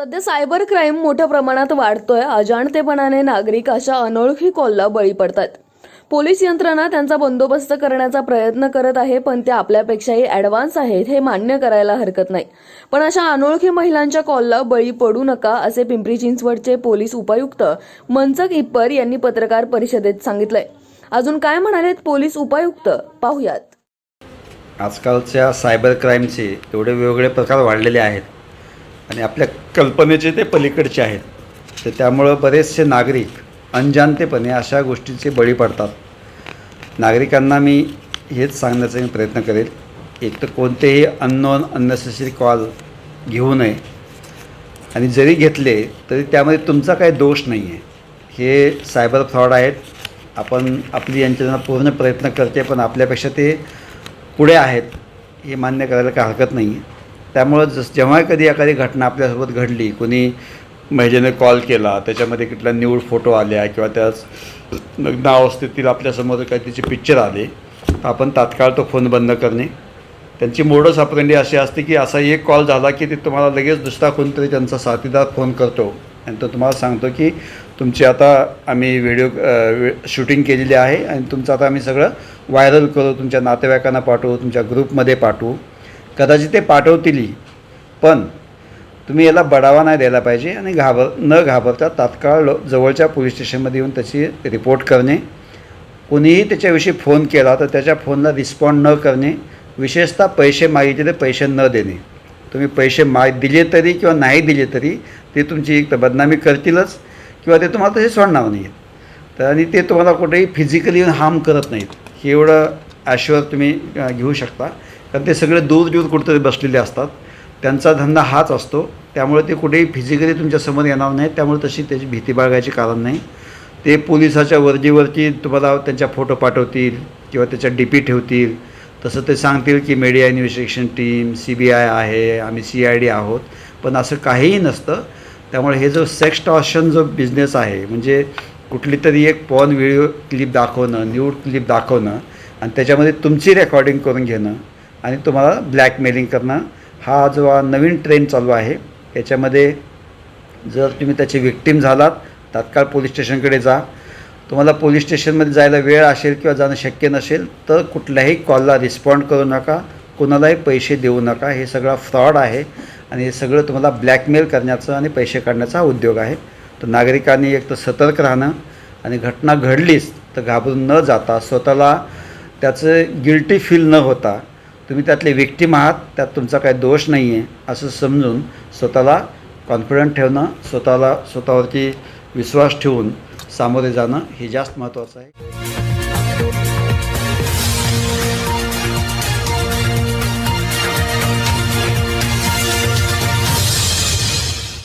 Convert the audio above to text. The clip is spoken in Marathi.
सध्या सायबर क्राईम मोठ्या प्रमाणात वाढतोय. अजाणतेपणाने नागरिक अशा अनोळखी कॉलला बळी पडतात. पोलीस यंत्रणा त्यांचा बंदोबस्त करण्याचा प्रयत्न करत आहे पण ते आपल्यापेक्षाही ॲडव्हान्स आहेत हे मान्य करायला हरकत नाही. पण अशा अनोळखी महिलांच्या कॉलला बळी पडू नका असे पिंपरी चिंचवडचे पोलीस उपायुक्त मनसक इप्पर यांनी पत्रकार परिषदेत सांगितलंय. अजून काय म्हणालेत पोलीस उपायुक्त? पाहुयात. आजकालच्या सायबर क्राईमचे एवढे वेगवेगळे प्रकार वाढलेले आहेत. आणि आपल्या कल्पनेचे ते पलीकडचे आहेत. तर त्यामुळं बरेचसे नागरिक अनजाणतेपणे अशा गोष्टींचे बळी पडतात. नागरिकांना मी हेच सांगण्याचा मी प्रयत्न करेल. एक तर कोणतेही अननोन अननेसेसरी कॉल घेऊ नये. आणि जरी घेतले तरी त्यामध्ये तुमचा काही दोष नाही आहे हे सायबर फ्रॉड आहेत. आपण आपली यंत्रणा पूर्ण प्रयत्न करते पण आपल्यापेक्षा ते पुढे आहेत. हे मान्य करायला काही हरकत नाही आहे त्यामुळं जस जेव्हा कधी एखादी घटना आपल्यासोबत घडली कोणी महिलेने कॉल केला त्याच्यामध्ये कुठल्या न्यूड फोटो आल्या किंवा त्याच नग्नावस्थेतील आपल्यासमोर काही तिचे पिक्चर आले तर आपण तात्काळ तो फोन बंद करणे. त्यांची मोडस ऑपरेंडी अशी असते की असा एक कॉल झाला की ते तुम्हाला लगेच दुसरा कोणतरी त्यांचा साथीदार फोन करतो. आणि तो तुम्हाला सांगतो की तुमची आता आम्ही व्हिडिओ शूटिंग केलेली आहे आणि तुमचं आता आम्ही सगळं व्हायरल करू तुमच्या नातेवाईकांना पाठवू तुमच्या ग्रुपमध्ये पाठवू. कदाचित ते पाठवतीलही. पण तुम्ही याला बढावा नाही द्यायला पाहिजे आणि घाबर न घाबरता तात्काळ लो- जवळच्या पोलीस स्टेशनमध्ये येऊन त्याची रिपोर्ट करणे. कोणीही त्याच्याविषयी फोन केला तर त्याच्या फोनला रिस्पॉन्ड न करणे. विशेषतः पैसे मागितले तर पैसे न देणे. तुम्ही पैसे मा दिले तरी किंवा नाही दिले तरी ते तुमची एक तर बदनामी करतीलच किंवा ते तुम्हाला तसे सोडणार नाही तर आणि ते तुम्हाला कुठेही फिजिकली हार्म करत नाहीत. हे एवढं ॲश्युअर तुम्ही घेऊ शकता. कारण ते सगळे दूर दूर कुठेतरी बसलेले असतात. त्यांचा धंदा हाच असतो. त्यामुळे ते कुठेही फिजिकली तुमच्यासमोर येणार नाही त्यामुळे तशी त्याची भीती बाळगायची कारण नाही. ते पोलिसाच्या वर्दीवरती तुम्हाला त्यांच्या फोटो पाठवतील किंवा त्याच्या डी पी ठेवतील. तसं ते सांगतील की media investigation team C B I आहे आम्ही सी आय डी आहोत. पण असं काहीही नसतं. त्यामुळे हे जो सेक्स टॉशन जो बिझनेस आहे म्हणजे कुठली तरी एक पॉन व्हिडिओ क्लिप दाखवणं न्यूड क्लिप दाखवणं आणि त्याच्यामध्ये तुमची रेकॉर्डिंग करून घेणं आणि तुम्हाला ब्लॅकमेलिंग करणं हा जो हा नवीन ट्रेंड चालू आहे याच्यामध्ये जर तुम्ही त्याची विक्टीम झालात तात्काळ पोलीस स्टेशनकडे जा. तुम्हाला पोलीस स्टेशनमध्ये जायला वेळ असेल किंवा जाणं शक्य नसेल तर कुठल्याही कॉलला रिस्पॉन्ड करू नका. कोणालाही पैसे देऊ नका. हे सगळं फ्रॉड आहे आणि हे सगळं तुम्हाला ब्लॅकमेल करण्याचं आणि पैसे काढण्याचा हा उद्योग आहे. तर नागरिकांनी एक तर सतर्क राहणं आणि घटना घडलीच तर घाबरून न जाता स्वतःला त्याचं गिल्टी फील न होता तुम्ही त्यातले विक्टीम आहात त्यात तुमचा काही दोष नाही आहे असं समजून स्वतःला कॉन्फिडंट ठेवणं स्वतःला स्वतःवरती विश्वास ठेवून सामोरे जाणं हे जास्त महत्त्वाचं आहे.